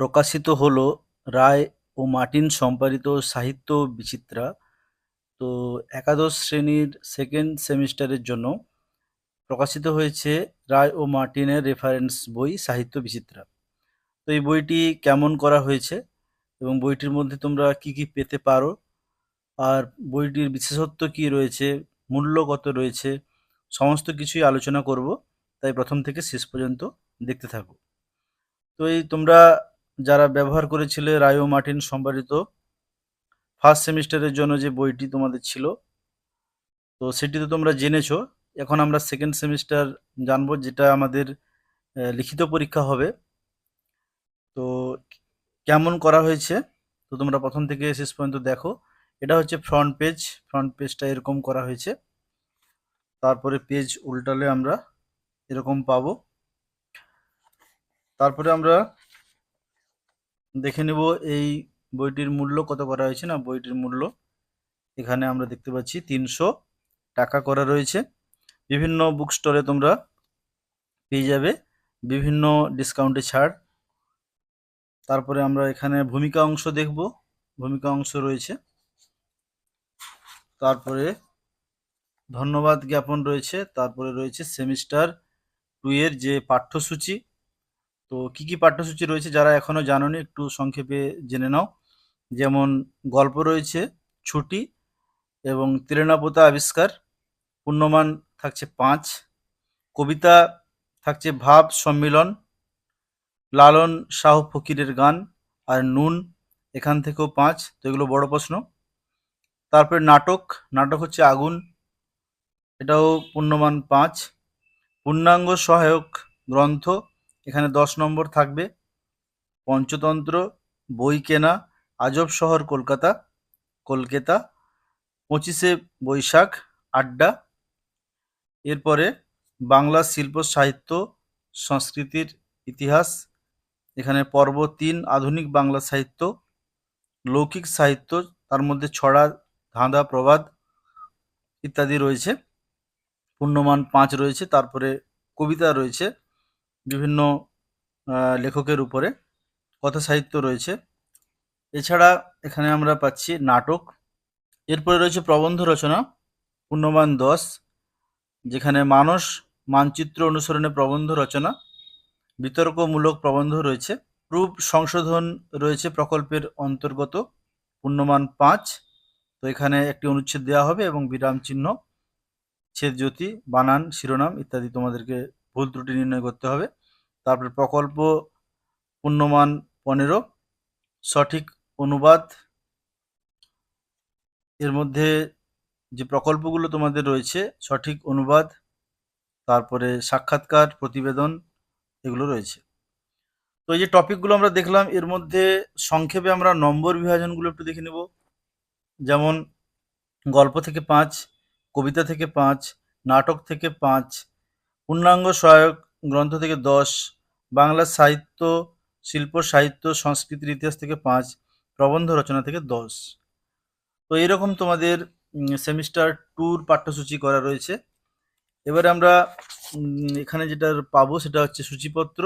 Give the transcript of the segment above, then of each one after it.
প্রকাশিত হল রায় ও মার্টিন সম্পাদিত সাহিত্য বিচিত্রা। তো একাদশ শ্রেণির সেকেন্ড সেমিস্টারের জন্য প্রকাশিত হয়েছে রায় ও মার্টিনের রেফারেন্স বই সাহিত্য বিচিত্রা। তো এই বইটি কেমন করা হয়েছে এবং বইটির মধ্যে তোমরা কি কি পেতে পারো? আর বইটির বিশেষত্ব কি রয়েছে? মূল্য কত রয়েছে? সমস্ত কিছুই আলোচনা করব। তাই প্রথম থেকে শেষ পর্যন্ত দেখতে থাকো। তো এই তোমরা যারা ব্যবহার করেছিলে রায়ো মার্টিন সম্পাদিত ফার্স্ট সেমিস্টারের জন্য যে বইটি তোমাদের ছিল, তো সেটি তো তোমরা জেনেছো। এখন আমরা সেকেন্ড সেমিস্টার জানব যেটা আমাদের লিখিত পরীক্ষা হবে। তো কেমন করা হয়েছে? তো তোমরা প্রথম থেকে শেষ পর্যন্ত দেখো। এটা হচ্ছে ফ্রন্ট পেজ ফ্রন্ট পেজটা এরকম করা হয়েছে। তারপরে পেজ উল্টালে আমরা এরকম পাবো। তারপরে আমরা দেখে নেব এই বইটির মূল্য, কত করা হয়েছে না বইটির মূল্য। এখানে আমরা দেখতে পাচ্ছি তিনশো টাকা করা রয়েছে। বিভিন্ন বুক স্টোরে তোমরা পেয়ে যাবে বিভিন্ন ডিসকাউন্টে ছাড়। তারপরে আমরা এখানে ভূমিকা অংশ দেখব। ভূমিকা অংশ রয়েছে। তারপরে ধন্যবাদ জ্ঞাপন রয়েছে। তারপরে রয়েছে সেমিস্টার টু এর যে পাঠ্যসূচি তো কি কি পাঠ্যসূচি রয়েছে যারা এখনও জানোনি একটু সংক্ষেপে জেনে নাও। যেমন গল্প রয়েছে, ছুটি এবং তিরেনাপোতা আবিষ্কার পূর্ণমান থাকছে পাঁচ, কবিতা থাকছে ভাব, সম্মিলন, লালন শাহ ফকিরের গান আর নুন এখান থেকেও পাঁচ, তো এগুলো বড় প্রশ্ন। তারপরে নাটক নাটক হচ্ছে আগুন, এটাও পূর্ণমান পাঁচ। পূর্ণাঙ্গ সহায়ক গ্রন্থ এখানে দশ নম্বর থাকবে। পঞ্চতন্ত্র, বই কেনা, আজব শহর কলকাতা কলকাতা, পঁচিশে বৈশাখ, আড্ডা। এরপরে বাংলা শিল্প, সাহিত্য, সংস্কৃতির ইতিহাস। এখানে পর্ব তিন, আধুনিক বাংলা সাহিত্য, লৌকিক সাহিত্য, তার মধ্যে ছড়া, ধাঁধা, প্রবাদ ইত্যাদি রয়েছে। পূর্ণমান পাঁচ রয়েছে, তারপরে কবিতা রয়েছে। বিভিন্ন লেখকের উপরে কথা সাহিত্য রয়েছে। এছাড়া এখানে আমরা পাচ্ছি নাটক। এরপরে রয়েছে প্রবন্ধ রচনা পূর্ণমান দশ, যেখানে মানস মানচিত্র অনুসরণে প্রবন্ধ রচনা, বিতর্কমূলক প্রবন্ধ রয়েছে, প্রুফ সংশোধন রয়েছে প্রকল্পের অন্তর্গত পূর্ণমান পাঁচ। তো এখানে একটি অনুচ্ছেদ দেওয়া হবে এবং বিরাম চিহ্ন, ছেদ জ্যোতি, বানান, শিরোনাম ইত্যাদি তোমাদেরকে ভুল ত্রুটি নির্ণয় করতে হবে। তারপরে প্রকল্প পূর্ণমান পনেরো, সঠিক অনুবাদ। এর মধ্যে যে প্রকল্পগুলো তোমাদের রয়েছে, সঠিক অনুবাদ, তারপরে সাক্ষাৎকার, প্রতিবেদন এগুলো রয়েছে। তো এই যে টপিকগুলো আমরা দেখলাম, এর মধ্যে সংক্ষেপে আমরা নম্বর বিভাজনগুলো একটু দেখে নেব। যেমন গল্প থেকে পাঁচ, কবিতা থেকে পাঁচ, নাটক থেকে পাঁচ পূর্ণাঙ্গ সহায়ক গ্রন্থ থেকে দশ, বাংলা সাহিত্য, শিল্প, সাহিত্য, সংস্কৃতির ইতিহাস থেকে পাঁচ, প্রবন্ধ রচনা থেকে দশ। তো এরকম তোমাদের সেমিস্টার ট্যুর পাঠ্যসূচি করা রয়েছে। এবারে আমরা এখানে যেটা পাবো সেটা হচ্ছে সূচিপত্র।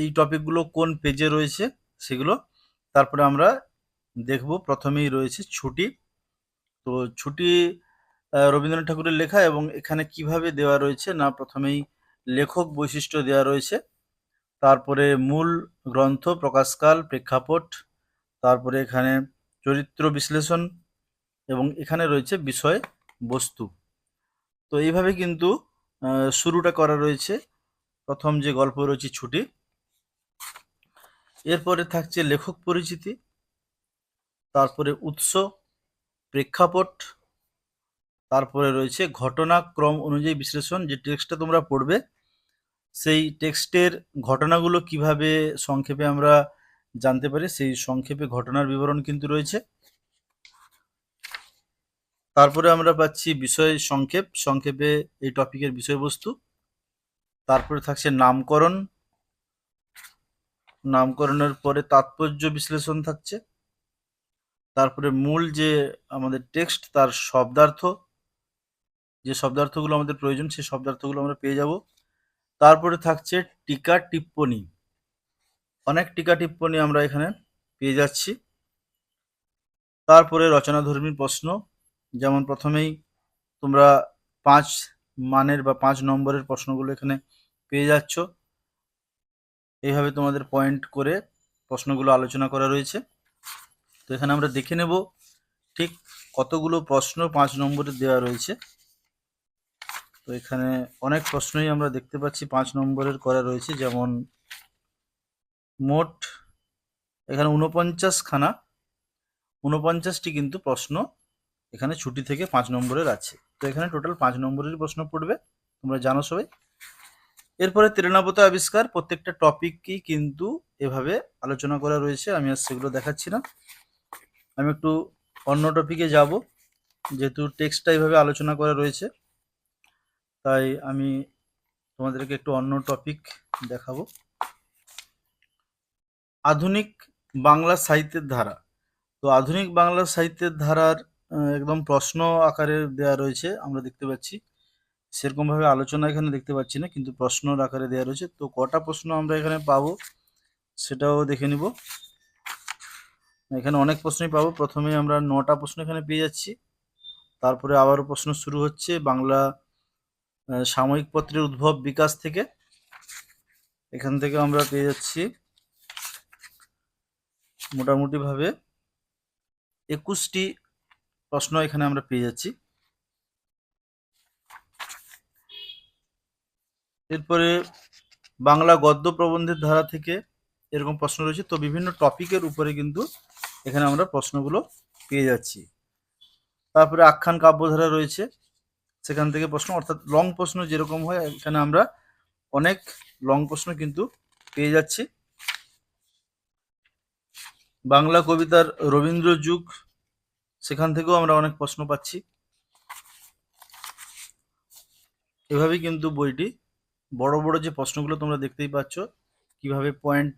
এই টপিকগুলো কোন পেজে রয়েছে সেগুলো তারপরে আমরা দেখব। প্রথমেই রয়েছে ছুটি। তো ছুটি রবীন্দ্রনাথ ঠাকুরের লেখা এবং এখানে কীভাবে দেওয়া রয়েছে না প্রথমেই লেখক বৈশিষ্ট্য দেওয়া রয়েছে। তারপরে মূল গ্রন্থ, প্রকাশকাল, প্রেক্ষাপট, তারপরে এখানে চরিত্র বিশ্লেষণ এবং এখানে রয়েছে বিষয় বস্তু। তো এইভাবে কিন্তু শুরুটা করা রয়েছে। প্রথম যে গল্প রয়েছে ছুটি, এরপরে থাকছে লেখক পরিচিতি, তারপরে উৎস, প্রেক্ষাপট তারপরে রয়েছে ঘটনাক্রম অনুযায়ী বিশ্লেষণ, যে টেক্সটটা তোমরা পড়বে, সেই টেক্সটের ঘটনাগুলো কীভাবে সংক্ষেপে আমরা জানতে পারি, সেই সংক্ষেপে ঘটনার বিবরণ কিন্তু রয়েছে। তারপরে আমরা পাচ্ছি বিষয় সংক্ষেপ, সংক্ষেপে এই টপিকের বিষয়বস্তু। তারপরে থাকছে নামকরণ। নামকরণের পরে তাৎপর্য বিশ্লেষণ থাকছে। তারপরে মূল যে আমাদের টেক্সট, তার শব্দার্থ। যে শব্দার্থগুলো আমাদের প্রয়োজন, সেই শব্দার্থগুলো আমরা পেয়ে যাব। তারপরে থাকছে টিকা টিপ্পনী। অনেক টিকা টিপ্পণী আমরা এখানে পেয়ে যাচ্ছি। তারপরে রচনাধর্মী প্রশ্ন। যেমন প্রথমেই তোমরা পাঁচ মানের বা পাঁচ নম্বরের প্রশ্নগুলো এখানে পেয়ে যাচ্ছ। এইভাবে তোমাদের পয়েন্ট করে প্রশ্নগুলো আলোচনা করা রয়েছে। তো এখানে আমরা দেখে নেব, ঠিক কতগুলো প্রশ্ন পাঁচ নম্বরে দেওয়া রয়েছে। তো এখানে অনেক প্রশ্নই আমরা দেখতে পাচ্ছি। পাঁচ নম্বরের করা রয়েছে, যেমন, মোট এখানে উনপঞ্চাশ খানা উনপঞ্চাশটি কিন্তু প্রশ্ন এখানে ছুটি থেকে পাঁচ নম্বরের আছে। তো এখানে টোটাল পাঁচ নম্বরের প্রশ্ন পড়বে, তোমরা জানো সবাই। এরপরে তৃণাবতা আবিষ্কার, প্রত্যেকটা টপিকই কিন্তু এভাবে আলোচনা করা রয়েছে। আমি আর সেগুলো দেখাচ্ছি না। আমি একটু অন্য টপিকে যাব, যেহেতু টেক্সটটা এইভাবে আলোচনা করা রয়েছে। তাই আমি তোমাদেরকে একটু অন্য টপিক দেখাবো। আধুনিক বাংলা সাহিত্যের ধারা। তো আধুনিক বাংলা সাহিত্যের ধারার একদম প্রশ্ন আকারে দেওয়া রয়েছে, আমরা দেখতে পাচ্ছি। সেরকমভাবে আলোচনা এখানে দেখতে পাচ্ছি না, কিন্তু প্রশ্নর আকারে দেওয়া রয়েছে। তো কটা প্রশ্ন আমরা এখানে পাবো সেটাও দেখে নিব। এখানে অনেক প্রশ্নই পাবো। প্রথমে আমরা নটা প্রশ্ন এখানে পেয়ে যাচ্ছি। তারপরে আবারও প্রশ্ন শুরু হচ্ছে বাংলা সাময়িক পত্রের উদ্ভব বিকাশ থেকে এখান থেকে আমরা পেয়ে যাচ্ছি। মোটামুটিভাবে একুশটি প্রশ্ন এখানে আমরা পেয়ে যাচ্ছি। এরপরে বাংলা গদ্য প্রবন্ধের ধারা থেকে এরকম প্রশ্ন রয়েছে, তো বিভিন্ন টপিকের উপরে কিন্তু এখানে আমরা প্রশ্নগুলো পেয়ে যাচ্ছি। তারপরে আখ্যান কাব্যধারা রয়েছে সেখান থেকে প্রশ্ন, অর্থাৎ লং প্রশ্ন যেরকম হয়, এখানে আমরা অনেক লং প্রশ্ন কিন্তু পেয়ে যাচ্ছি। বাংলা কবিতার রবীন্দ্র যুগ, সেখান থেকেও আমরা অনেক প্রশ্ন পাচ্ছি। এভাবেই কিন্তু বইটি, বড় বড় যে প্রশ্নগুলো তোমরা দেখতেই পাচ্ছ, কীভাবে পয়েন্ট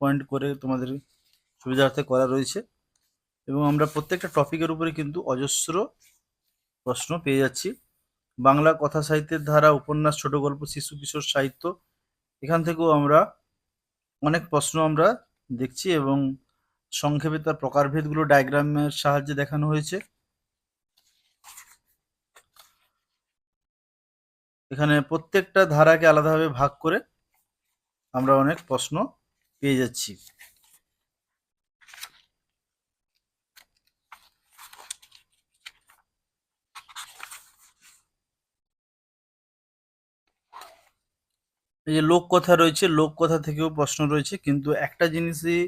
পয়েন্ট করে তোমাদের সুবিধার্থে করা রয়েছে। এবং আমরা প্রত্যেকটা টপিকের উপরে কিন্তু অজস্র প্রশ্ন পেয়ে যাচ্ছি। বাংলা কথা সাহিত্যের ধারা, উপন্যাস, ছোট গল্প, শিশু, কিশোর সাহিত্য, এখান থেকেও আমরা অনেক প্রশ্ন আমরা দেখছি এবং সংক্ষেপে তার প্রকারভেদগুলো ডায়াগ্রামের সাহায্যে দেখানো হয়েছে। এখানে প্রত্যেকটা ধারাকে আলাদাভাবে ভাগ করে আমরা অনেক প্রশ্ন পেয়ে যাচ্ছি। এই যে লোককথা রয়েছে লোককথা থেকেও প্রশ্ন রয়েছে, কিন্তু একটা জিনিসই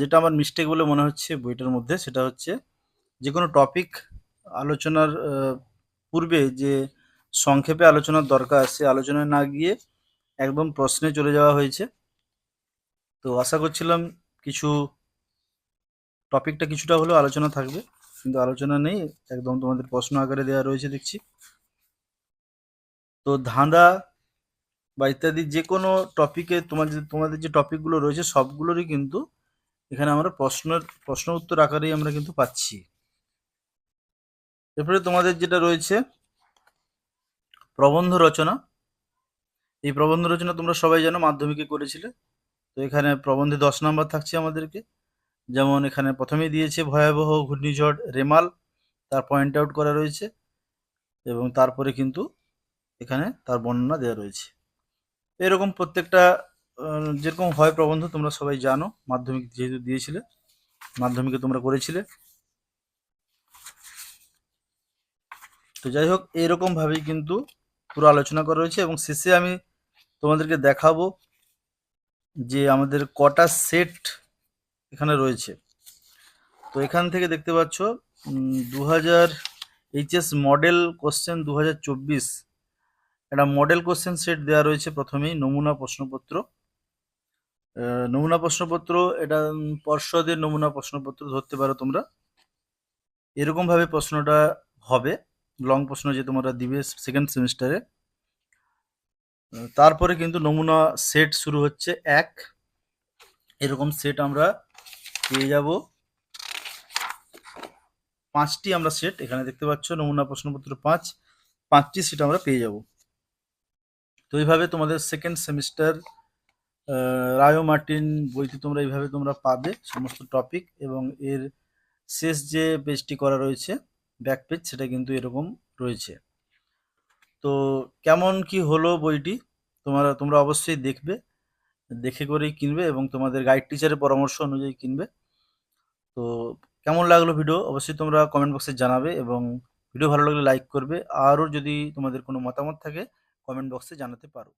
যেটা আমার মিস্টেক বলে মনে হচ্ছে বইটার মধ্যে, সেটা হচ্ছে যে কোনো টপিক আলোচনার পূর্বে যে সংক্ষেপে আলোচনার দরকার, সে আলোচনায় না গিয়ে একদম প্রশ্নে চলে যাওয়া হয়েছে। তো আশা করছিলাম কিছু টপিকটা কিছুটা হলেও আলোচনা থাকবে, কিন্তু আলোচনা নেই, একদম তোমাদের প্রশ্ন আকারে দেওয়া রয়েছে দেখছি। তো ধাঁধা বা ইত্যাদি যে কোনো টপিকে তোমাদের তোমাদের যে টপিকগুলো রয়েছে সবগুলোরই কিন্তু এখানে আমরা প্রশ্নের, প্রশ্ন উত্তর আকারেই আমরা কিন্তু পাচ্ছি। এরপরে তোমাদের যেটা রয়েছে, প্রবন্ধ রচনা। এই প্রবন্ধ রচনা তোমরা সবাই জানো, মাধ্যমিকে করেছিলে। তো এখানে প্রবন্ধে দশ নম্বর থাকছে আমাদেরকে। যেমন এখানে প্রথমেই দিয়েছে ভয়াবহ ঘূর্ণিঝড় রেমাল, তার পয়েন্ট আউট করা রয়েছে। এবং তারপরে কিন্তু এখানে তার বর্ণনা দেওয়া রয়েছে। এরকম প্রত্যেকটা যেরকম হয় প্রবন্ধ তোমরা সবাই জানো, মাধ্যমিক যেহেতু দিয়েছিলে, মাধ্যমিকে তোমরা করেছিলে। তো যাই হোক, এরকম ভাবেই কিন্তু পুরো আলোচনা করা রয়েছে এবং শেষে আমি তোমাদেরকে দেখাবো যে আমাদের কটা সেট এখানে রয়েছে। তো এখান থেকে দেখতে পাচ্ছ দু হাজার এইচএস মডেল কোশ্চেন দু হাজার চব্বিশ একটা মডেল কোশ্চেন সেট দেওয়া রয়েছে প্রথমেই, নমুনা প্রশ্নপত্র। নমুনা প্রশ্নপত্র, এটা পর্ষদের নমুনা প্রশ্নপত্র ধরতে পারো তোমরা। এরকম ভাবে প্রশ্নটা হবে লং প্রশ্ন যে তোমরা দিবে সেকেন্ড সেমিস্টারে তারপরে কিন্তু নমুনা সেট শুরু হচ্ছে এক। এরকম সেট আমরা পেয়ে যাব। পাঁচটি আমরা সেট এখানে দেখতে পাচ্ছ, নমুনা প্রশ্নপত্র পাঁচ। পাঁচটি সেট আমরা পেয়ে যাব। তো এইভাবে তোমাদের সেকেন্ড সেমিস্টার রায়ো মার্টিন বইটি তোমরা এইভাবে তোমরা পাবে, সমস্ত টপিক এবং এর শেষ যে পেজটি করা রয়েছে ব্যাক পেজ সেটা কিন্তু এরকম রয়েছে। তো কেমন কি হলো বইটি, তোমরা তোমরা অবশ্যই দেখবে, দেখে করেই কিনবে এবং তোমাদের গাইড টিচারের পরামর্শ অনুযায়ী কিনবে। তো কেমন লাগল ভিডিও অবশ্যই তোমরা কমেন্ট বক্সে জানাবে এবং ভিডিও ভালো লাগলে লাইক করবে। আরও যদি তোমাদের কোনো মতামত থাকে কমেন্ট বক্সে জানাতে পারো।